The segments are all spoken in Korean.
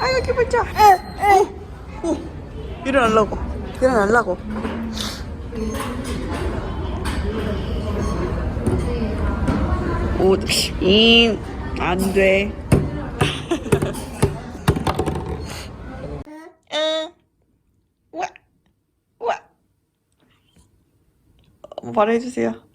아이고 기분 좋아. 어, 어. 일어나려고. 일어나려고. 오, 잉, 안 돼. 응. 와, 와. 어, 말해주세요.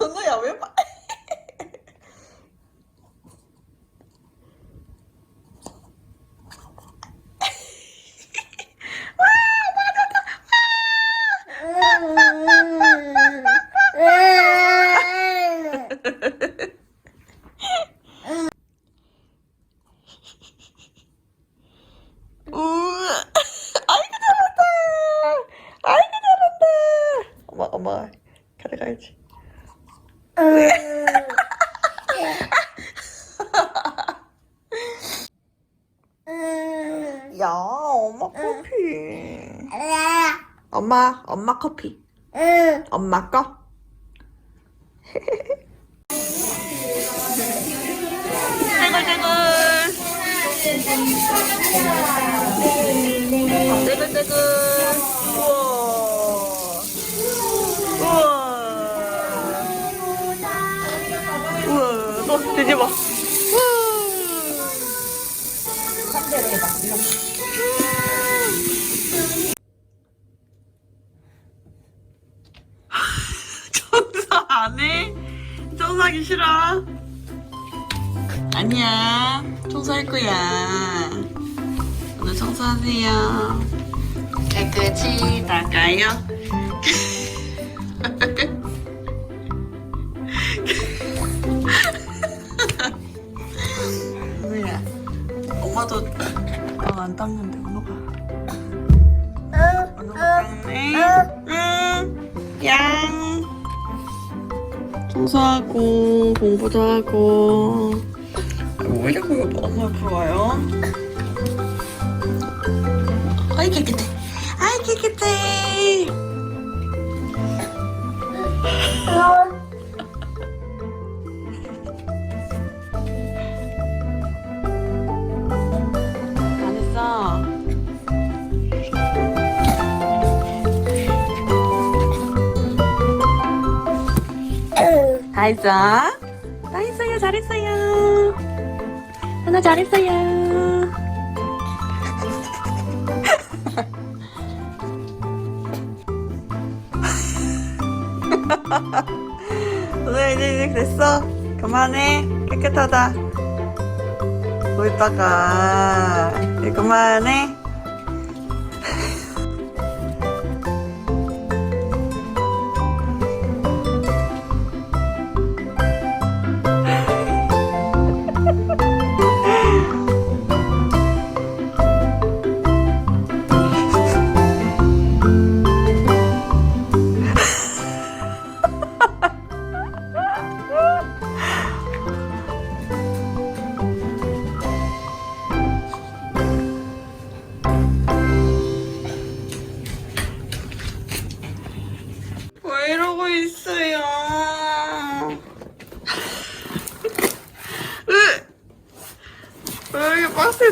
언니야 왜 봐? 우와. 아이고 잘한다. 아이고 잘한다. 엄마 엄마 가져가야지. 야 엄마 커피. 엄마 엄마 커피. 엄마 거. 떼글떼글. 떼글떼글. 청소하기 싫어? 아니야. 청소할 거야. 오늘 청소하세요. 깨끗이 닦아요. 뭐야? 엄마도 넌안 닦는데. 은호가 청소하고 공부도 하고. 왜 자꾸 이거 엄마 앞으로 와요? 아이 깨끗해. 아이 깨끗해. 다 했어요. 잘했어요. 하나 잘했어요. 오늘 이제 이제 됐어. 그만해. 깨끗하다. 거기다가 이제 그만해.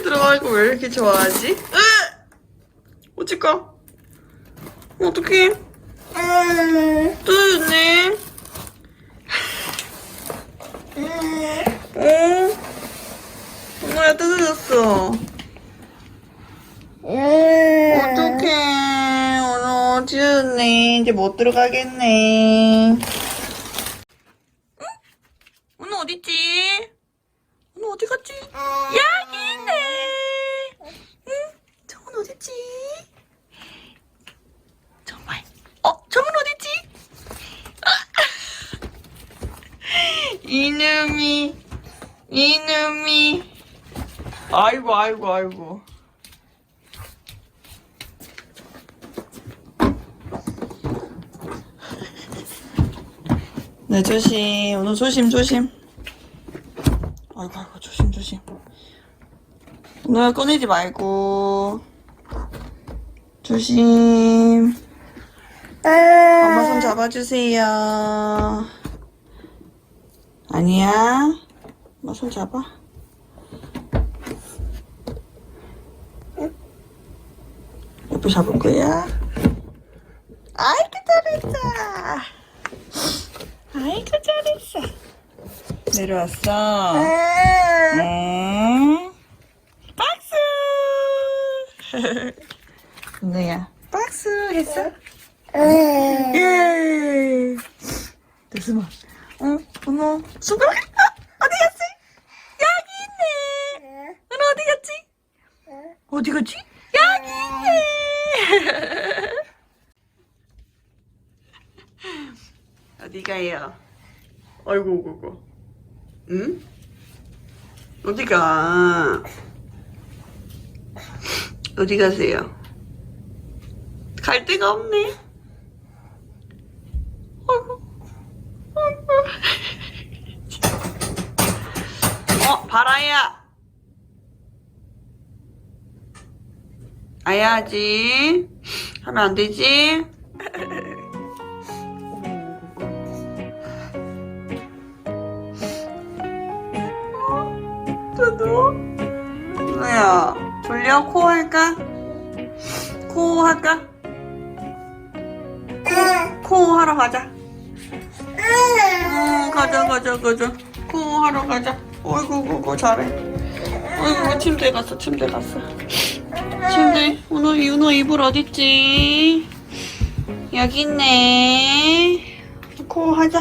들어가고 왜 이렇게 좋아하지? 으! 어찌까? 어떡해? 뜯어졌네. 어? 엄마야 뜯어졌어. 어떡해. 오늘 찢어졌네. 이제 못 들어가겠네. 응? 오늘 어딨지? 어디 갔지? 여기 있네. 응? 정은 어딨지? 정말. 어, 정은 어딨지? 이놈이, 이놈이. 아이고, 아이고, 아이고. 네, 조심. 오늘 조심, 조심. 아이고, 아이고. 오늘 꺼내지 말고. 조심. 엄마 손 잡아주세요. 아니야. 엄마 손 잡아. 옆에 잡을 거야. 아이고, 잘했어. 아이고, 잘했어. 내려왔어. 응. 박수! 은우야, 박수 했어? 예! 됐어, 봐. 어, 은우, 손가락, 아, 어디 갔지? 여기 있네! 은우 어디 갔지? 어디 갔지? 여기 있네! 어디 가요? 아이고, 아이고. 응? 어디 가? 어디 가세요? 갈 데가 없네. 어, 바라야. 아야지. 하면 안 되지? 저도. 뭐야? 졸려? 코 할까? 코 할까? 코, 코 하러 가자. 응, 가자, 가자, 가자. 코 하러 가자. 어이구, 어이구, 잘해. 어이구, 침대 갔어, 침대 갔어. 침대. 오늘 윤호 이불 어딨지? 여기 있네. 코 하자.